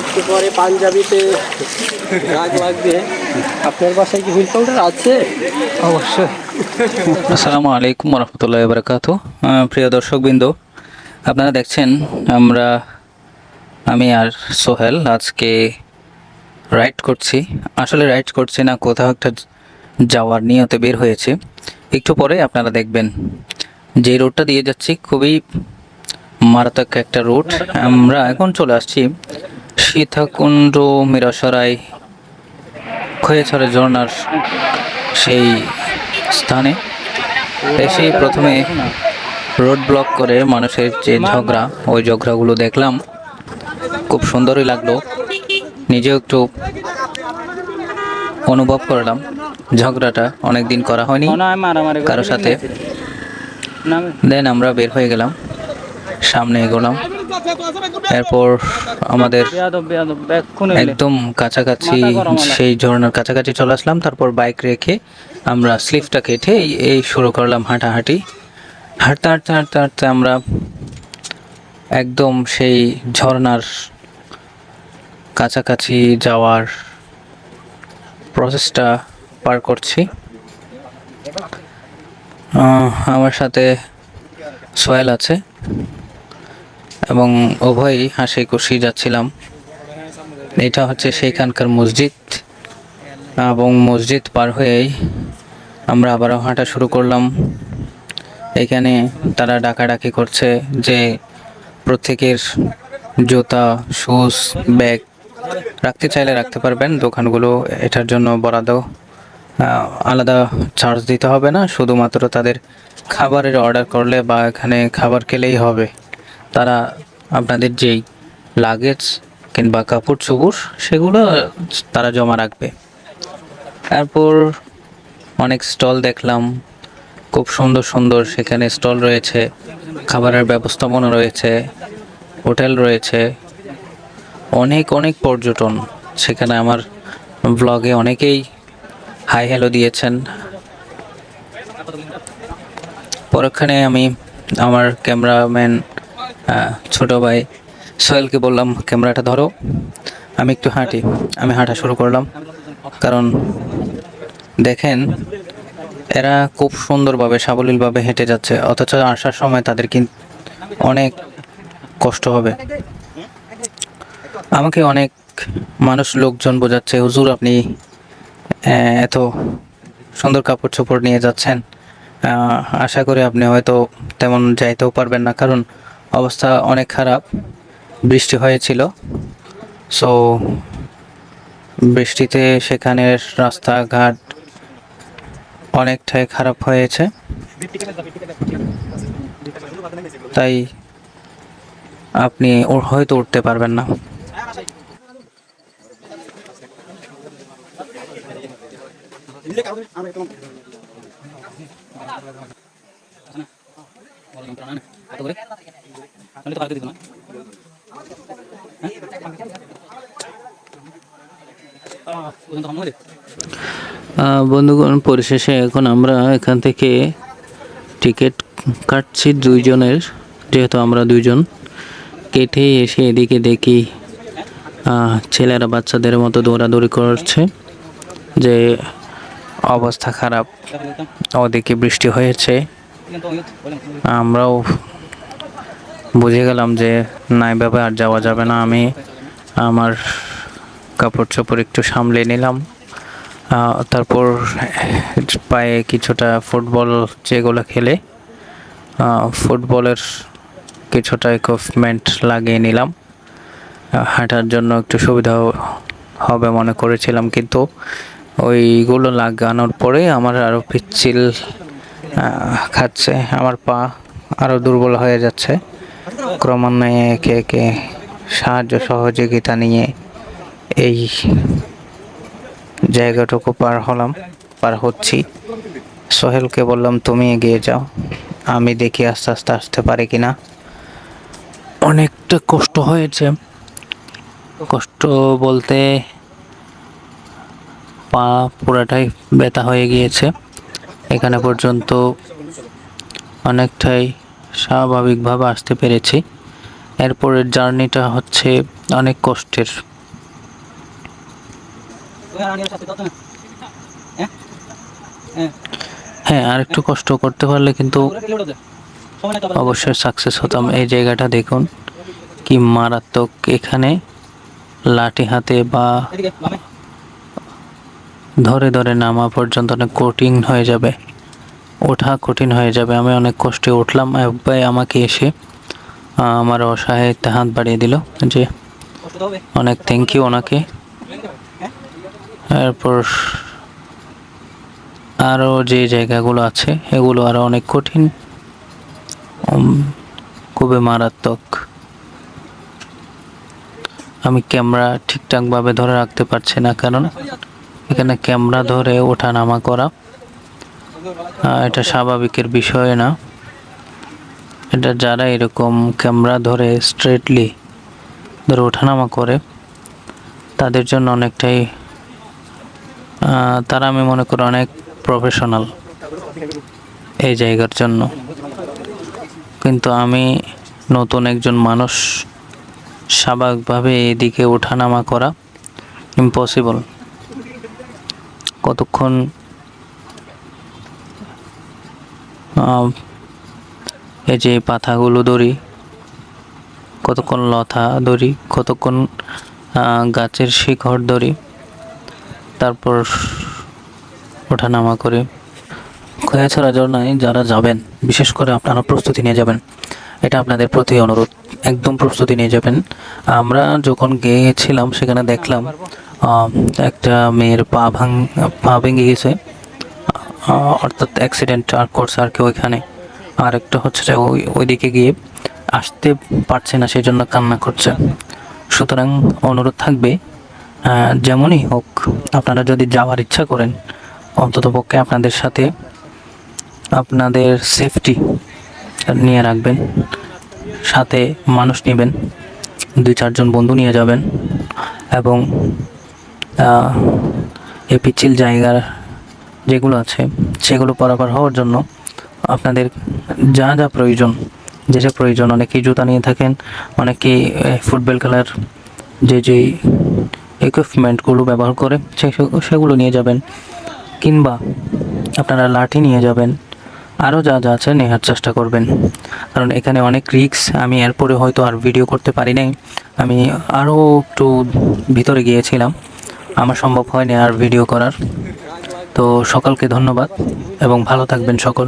একটু পরে পাঞ্জাবিতে রাগ লাগবে। আপনার বাসায় কি হুইল পাউডার আছে? অবশ্যই। আসসালামু আলাইকুম রহমতুল্লাহ বারকাত প্রিয় দর্শকবৃন্দ আপনারা দেখছেন আমরা আমি আর সোহেল আজকে রাইড করছি। আসলে রাইড করছি না কোথাও একটা যাওয়ার নিয়তে বের হয়েছে। একটু পরে আপনারা দেখবেন যে রোডটা দিয়ে যাচ্ছি খুবই মারাত্মক একটা রোড। আমরা এখন চলে আসছি সীতাকুণ্ড মিরাসরাই খয়েছড়া ঝর্ণার সেই স্থানে এসে প্রথমে রোড ব্লক করে মানুষের যে ঝগড়া, ওই ঝগড়াগুলো দেখলাম। খুব সুন্দরই লাগল। নিজেও একটু অনুভব করলাম। ঝগড়াটা অনেক দিন করা হয়নি। কারোর সাথে। দেন আমরা বের হয়ে গেলাম। সামনে এগোলাম। এরপর আমাদের একদম কাছাকাছি সেই ঝর্ণার কাছাকাছি চলে আসলাম তারপর বাইক রেখে আমরা স্লিপটা কেটে এই- শুরু করলাম হাঁটাহাঁটি। হাঁটতে হাঁটতে হাঁটতে হাঁটতে আমরা একদম সেই ঝর্ণার কাছাকাছি যাওয়ার প্রসেসটা পার করছি। আমার সাথে সোহেল আছে। এবং উভয়ই হাসি খুশি যাচ্ছিলাম। এটা হচ্ছে সেইখানকার মসজিদ। এবং মসজিদ পার হয়েই আমরা আবারও হাঁটা শুরু করলাম। এখানে তারা ডাকাডাকি করছে যে প্রত্যেকের জুতা শুজ ব্যাগ রাখতে চাইলে রাখতে পারবেন। দোকানগুলো এটার জন্য বরাদ্দ আলাদা চার্জ দিতে হবে না। শুধুমাত্র তাদের খাবারের অর্ডার করলে বা এখানে খাবার খেলেই হবে। তারা আপনাদের যেই লাগেজ কিংবা কাপড় চোপড়, সেগুলো তারা জমা রাখবে। তারপর অনেক স্টল দেখলাম, খুব সুন্দর সুন্দর সেখানে স্টল রয়েছে, খাবারের ব্যবস্থাপনা রয়েছে, হোটেল রয়েছে, অনেক অনেক পর্যটন। সেখানে আমার ব্লগে অনেকেই হাই হ্যালো দিয়েছেন। পরক্ষণে আমি আমার ক্যামেরাম্যান ছোট ভাই সোহেলকে বললাম, ক্যামেরাটা ধরো। আমি একটু হাঁটি, আমি হাঁটা শুরু করলাম। কারণ দেখেন, এরা খুব সুন্দরভাবে, সাবলীলভাবে হেঁটে যাচ্ছে। অথচ আসার সময় তাদের কিন্তু অনেক কষ্ট হবে। আমাকে অনেক মানুষ, লোকজন বোঝাচ্ছে, হুজুর, আপনি এত সুন্দর কাপড় চোপড় নিয়ে যাচ্ছেন। আশা করি আপনি হয়তো তেমন যাইতেও পারবেন না। কারণ অবস্থা অনেক খারাপ। বৃষ্টি হয়েছিল। সো বৃষ্টিতে সেখানের রাস্তাঘাট অনেকটাই খারাপ হয়েছে। তাই আপনি হয়তো উঠতে পারবেন না। বন্ধুগণ, পরিশেষে এখন আমরা এখান থেকে টিকিট কাটছি দুইজনের, যেহেতু আমরা দুইজন। কেটে এসে এদিকে দেখি ছেলেরা বাচ্চাদের মতো দৌড়াদৌড়ি করছে, যে অবস্থা খারাপ। ওদিকে বৃষ্টি হয়েছে। আমরাও বুঝে গেলাম যে না আর যাওয়া যাবে না। আমি আমার কাপড় চোপড় একটু সামলে নিলাম। তারপর পায়ে কিছুটা ফুটবল যেগুলো খেলে ফুটবলের কিছুটা ইকুইপমেন্ট লাগিয়ে নিলাম। হাঁটার জন্য একটু সুবিধা হবে মনে করেছিলাম, কিন্তু ওইগুলো লাগানোর পরে আমার আরও পিচ্ছিল খাচ্ছে, আমার পা আরও দুর্বল হয়ে যাচ্ছে। ক্রমান্বয়ে একে একে সাহায্য সহযোগিতা নিয়ে এই জায়গাটুকু পার হলাম, পার হচ্ছি। সোহেলকে বললাম, তুমি এগিয়ে যাও। আমি দেখি আস্তে আস্তে আসতে পারি কি না অনেকটা কষ্ট হয়েছে। কষ্ট বলতে পা পুরাটাই ব্যথা হয়ে গিয়েছে। এখানে পর্যন্ত অনেকটাই স্বাভাবিকভাবে আসতে পেরেছি। এরপরের জার্নিটা হচ্ছে অনেক কষ্টের। হ্যাঁ আর একটু কষ্ট করতে পারলে কিন্তু অবশ্যই সাকসেস হতাম। এই জায়গাটা দেখুন, কি মারাত্মক। এখানে লাঠি হাতে বা ধরে ধরে নামা পর্যন্ত অনেক কঠিন হয়ে যাবে। ওঠা কঠিন হয়ে যাবে। আমি অনেক কষ্টে উঠলাম। এক ভাই আমাকে এসে আমার অসহায়তে হাত বাড়িয়ে দিল যে, অনেক থ্যাংক ইউ ওনাকে। এরপর আরও যে জায়গাগুলো আছে, এগুলো আরও অনেক কঠিন। খুবই মারাত্মক। আমি ক্যামেরা ঠিকঠাকভাবে ধরে রাখতে পারছি না, কারণ এখানে ক্যামেরা ধরে ওঠা নামা করা এটা স্বাভাবিকের বিষয় না। এটা যারা এরকম ক্যামেরা ধরে স্ট্রেটলি ধরে ওঠানামা করে, তাদের জন্য অনেকটাই তারা আমি মনে করি অনেক প্রফেশনাল এই জায়গার জন্য। কিন্তু আমি নতুন একজন মানুষ, স্বাভাবিকভাবে এদিকে ওঠানামা করা ইম্পসিবল কতক্ষণ? এই যে পাতাগুলো ধরি, কতক্ষণ লতা ধরি, কতক্ষণ গাছের শিকড় ধরি, তারপর ওঠানামা করে। খয়াছড়া ঝর্ণায় যারা যাবেন, বিশেষ করে আপনারা প্রস্তুতি নিয়ে যাবেন। এটা আপনাদের প্রতি অনুরোধ, একদম প্রস্তুতি নিয়ে যাবেন। আমরা যখন গিয়েছিলাম, সেখানে দেখলাম একটা মেয়ের পা ভাঙ, পা ভেঙে গেছে। অর্থাৎ অ্যাক্সিডেন্ট আর করছে আর কি ওইখানে। আর একটা হচ্ছে যে ওই, ওইদিকে গিয়ে আসতে পারছে না সেই জন্য কান্না করছে। সুতরাং অনুরোধ থাকবে যেমনই হোক, আপনারা যদি যাওয়ার ইচ্ছা করেন, অন্ততপক্ষে আপনাদের সাথে আপনাদের সেফটি নিয়ে রাখবেন, সাথে মানুষ নেবেন, দুই চারজন বন্ধু নিয়ে যাবেন, এবং এই পিচ্ছিল জায়গার যেগুলো আছে, সেগুলো পারাপার হওয়ার জন্য আপনাদের যা যা প্রয়োজন, যে প্রয়োজন, অনেকেই জুতা নিয়ে থাকেন, অনেকেই ফুটবল খেলার যে যে ইকুইপমেন্টগুলো ব্যবহার করে, সে- সেগুলো নিয়ে যাবেন, কিংবা আপনারা লাঠি নিয়ে যাবেন, আরও যা যা আছে নেওয়ার চেষ্টা করবেন। কারণ এখানে অনেক রিক্স আমি এরপরে হয়তো আর ভিডিও করতে পারি নাই, আমি আরও একটু ভিতরে গিয়েছিলাম। আমার সম্ভব হয়নি আর ভিডিও করার। তো সকলকে ধন্যবাদ এবং ভালো থাকবেন সকল।